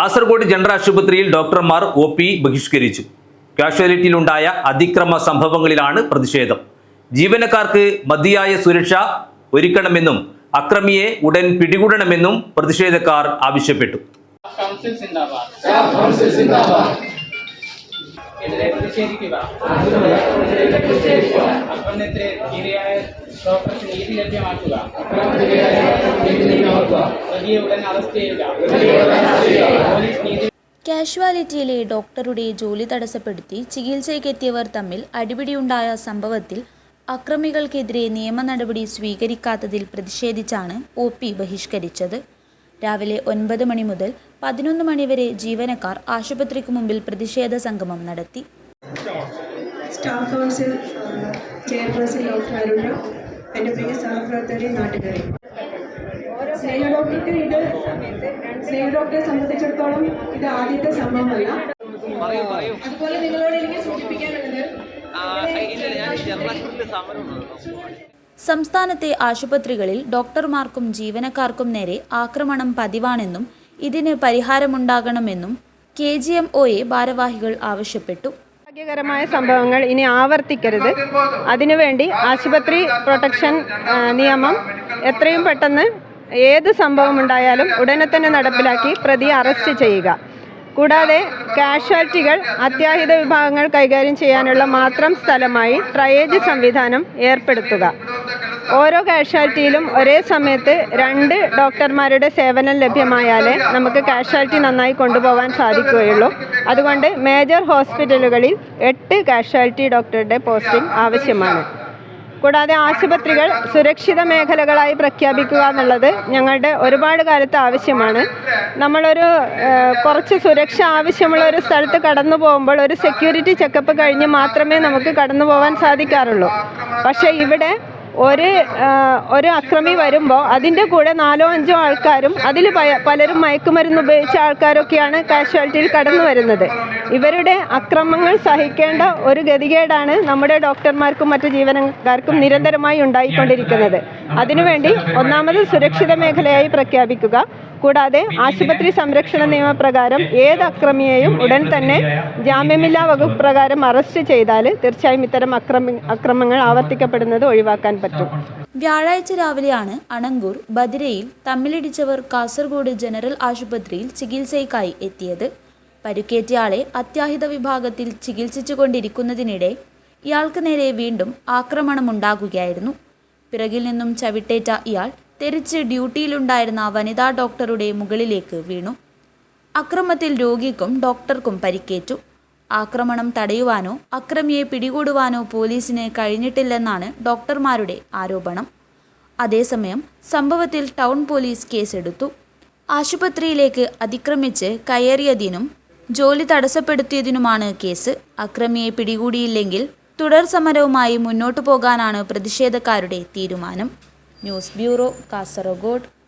Kasaragod general ആശുപത്രിയിൽ ഡോക്ടർമാർ O P ബഹിഷ്കരിച്ചു. കാഷ്വാലിറ്റിയിലുണ്ടായ അതിക്രമ സംഭവങ്ങളിലാണ് പ്രതിഷേധം. ജീവനക്കാർക്ക് മതിയായ സുരക്ഷ ഒരുക്കണമെന്നും അക്രമിയെ ഉടൻ പിടികൂടണമെന്നും പ്രതിഷേധക്കാർ ആവശ്യപ്പെട്ടു. കൗൺസിൽ സിന്ദാബാദ് സ്റ്റാഫ് കൗൺസിൽ സിന്ദാബാദ് എതിരെ പ്രതിഷേധിക്കുക. അക്രമത്തിനെതിരെ ഇരയായ ഡോക്ടർക്ക് നീതി ലഭ്യമാക്കുക. കാഷ്വാലിറ്റിയിലെ ഡോക്ടറുടെ ജോലി തടസ്സപ്പെടുത്തി ചികിത്സയ്ക്കെത്തിയവർ തമ്മിൽ അടിപിടിയുണ്ടായ സംഭവത്തിൽ അക്രമികൾക്കെതിരെ നിയമ നടപടി സ്വീകരിക്കാത്തതിൽ പ്രതിഷേധിച്ചാണ് ഒ പി ബഹിഷ്കരിച്ചത്. രാവിലെ ഒൻപത് മണി മുതൽ പതിനൊന്ന് മണിവരെ ജീവനക്കാർ ആശുപത്രിക്ക് മുമ്പിൽ പ്രതിഷേധ സംഗമം നടത്തി. Staff council chairperson doctor Aruna എന്റെ പേര് സഹപ്രവർത്തകരെയും നാട്ടുകാരെ സ്നേഹ ഡോക്ടർക്ക് ഇത് സ്നേഹ ഡോക്ടറെ സംബന്ധിച്ചിടത്തോളം ഇത് ആദ്യത്തെ സംഭവമല്ല. അതുപോലെ നിങ്ങളോട് എനിക്ക് സൂചിപ്പിക്കാനുള്ളത് സംസ്ഥാനത്തെ ആശുപത്രികളിൽ ഡോക്ടർമാർക്കും ജീവനക്കാർക്കും നേരെ ആക്രമണം പതിവാണെന്നും ഇതിന് പരിഹാരമുണ്ടാകണമെന്നും K G M O A ഭാരവാഹികൾ ആവശ്യപ്പെട്ടു. ഭാഗ്യകരമായ സംഭവങ്ങൾ ഇനി ആവർത്തിക്കരുത്. അതിനുവേണ്ടി ആശുപത്രി പ്രൊട്ടക്ഷൻ നിയമം എത്രയും പെട്ടെന്ന് ഏത് സംഭവം ഉണ്ടായാലും ഉടനെ തന്നെ നടപ്പിലാക്കി പ്രതിയെ അറസ്റ്റ് ചെയ്യുക. കൂടാതെ കാഷ്വാലിറ്റികൾ അത്യാഹിത വിഭാഗങ്ങൾ കൈകാര്യം ചെയ്യാനുള്ള മാത്രം സ്ഥലമായി ട്രയേജ് സംവിധാനം ഏർപ്പെടുത്തുക. ഓരോ കാഷ്വാലിറ്റിയിലും ഒരേ സമയത്ത് രണ്ട് ഡോക്ടർമാരുടെ സേവനം ലഭ്യമായാലേ നമുക്ക് കാഷ്വാലിറ്റി നന്നായി കൊണ്ടുപോകാൻ സാധിക്കുകയുള്ളൂ. അതുകൊണ്ട് മേജർ ഹോസ്പിറ്റലുകളിൽ എട്ട് കാഷ്വാലിറ്റി ഡോക്ടറുടെ പോസ്റ്റിംഗ് ആവശ്യമാണ്. കൂടാതെ ആശുപത്രികൾ സുരക്ഷിത മേഖലകളായി പ്രഖ്യാപിക്കുക എന്നുള്ളത് ഞങ്ങളുടെ ഒരുപാട് കാലത്ത് ആവശ്യമാണ്. നമ്മളൊരു കുറച്ച് സുരക്ഷ ആവശ്യമുള്ള ഒരു സ്ഥലത്ത് കടന്നു പോകുമ്പോൾ ഒരു സെക്യൂരിറ്റി ചെക്കപ്പ് കഴിഞ്ഞ് മാത്രമേ നമുക്ക് കടന്നു പോകാൻ സാധിക്കാറുള്ളൂ. പക്ഷേ ഇവിടെ ഒരു ഒരു അക്രമി വരുമ്പോൾ അതിന്റെ കൂടെ നാലോ അഞ്ചോ ആൾക്കാരും അതിൽ പലരും മയക്കുമരുന്ന് ഉപയോഗിച്ച ആൾക്കാരൊക്കെയാണ് കാഷ്വാലിറ്റിയിൽ കടന്നു വരുന്നത്. ഇവരുടെ അക്രമങ്ങൾ സഹിക്കേണ്ട ഒരു ഗതികേടാണ് നമ്മുടെ ഡോക്ടർമാർക്കും മറ്റു ജീവനക്കാർക്കും നിരന്തരമായി ഉണ്ടായിക്കൊണ്ടിരിക്കുന്നത്. അതിനുവേണ്ടി ഒന്നാമത് സുരക്ഷിത മേഖലയായി പ്രഖ്യാപിക്കുക. കൂടാതെ ആശുപത്രി സംരക്ഷണ നിയമപ്രകാരം ഏത് അക്രമിയെയും ഉടൻ തന്നെ ജാമ്യമില്ലാ വകുപ്പ് പ്രകാരം അറസ്റ്റ് ചെയ്താൽ തീർച്ചയായും ഇത്തരം അക്രമി അക്രമങ്ങൾ ആവർത്തിക്കപ്പെടുന്നത് ഒഴിവാക്കാൻ പറ്റും. വ്യാഴാഴ്ച രാവിലെയാണ് അണങ്കൂർ ബദിരയിൽ തമ്മിലിടിച്ചവർ കാസർഗോഡ് ജനറൽ ആശുപത്രിയിൽ ചികിത്സയ്ക്കായി എത്തിയത്. പരുക്കേറ്റയാളെ അത്യാഹിത വിഭാഗത്തിൽ ചികിത്സിച്ചുകൊണ്ടിരിക്കുന്നതിനിടെ ഇയാൾക്ക് നേരെ വീണ്ടും ആക്രമണമുണ്ടാകുകയായിരുന്നു. പിറകിൽ നിന്നും ചവിട്ടേറ്റ ഇയാൾ തെറിച്ച് ഡ്യൂട്ടിയിലുണ്ടായിരുന്ന വനിതാ ഡോക്ടറുടെ മുകളിലേക്ക് വീണു. അക്രമത്തിൽ രോഗിക്കും ഡോക്ടർക്കും പരിക്കേറ്റു. ആക്രമണം തടയുവാനോ അക്രമിയെ പിടികൂടുവാനോ പോലീസിന് കഴിഞ്ഞിട്ടില്ലെന്നാണ് ഡോക്ടർമാരുടെ ആരോപണം. അതേസമയം സംഭവത്തിൽ ടൗൺ പോലീസ് കേസെടുത്തു. ആശുപത്രിയിലേക്ക് അതിക്രമിച്ച് കയറിയതിനും ജോലി തടസ്സപ്പെടുത്തിയതിനുമാണ് കേസ്. അക്രമിയെ പിടികൂടിയില്ലെങ്കിൽ തുടർ സമരവുമായി മുന്നോട്ടു പോകാനാണ് പ്രതിഷേധക്കാരുടെ തീരുമാനം. News bureau Kasaragod.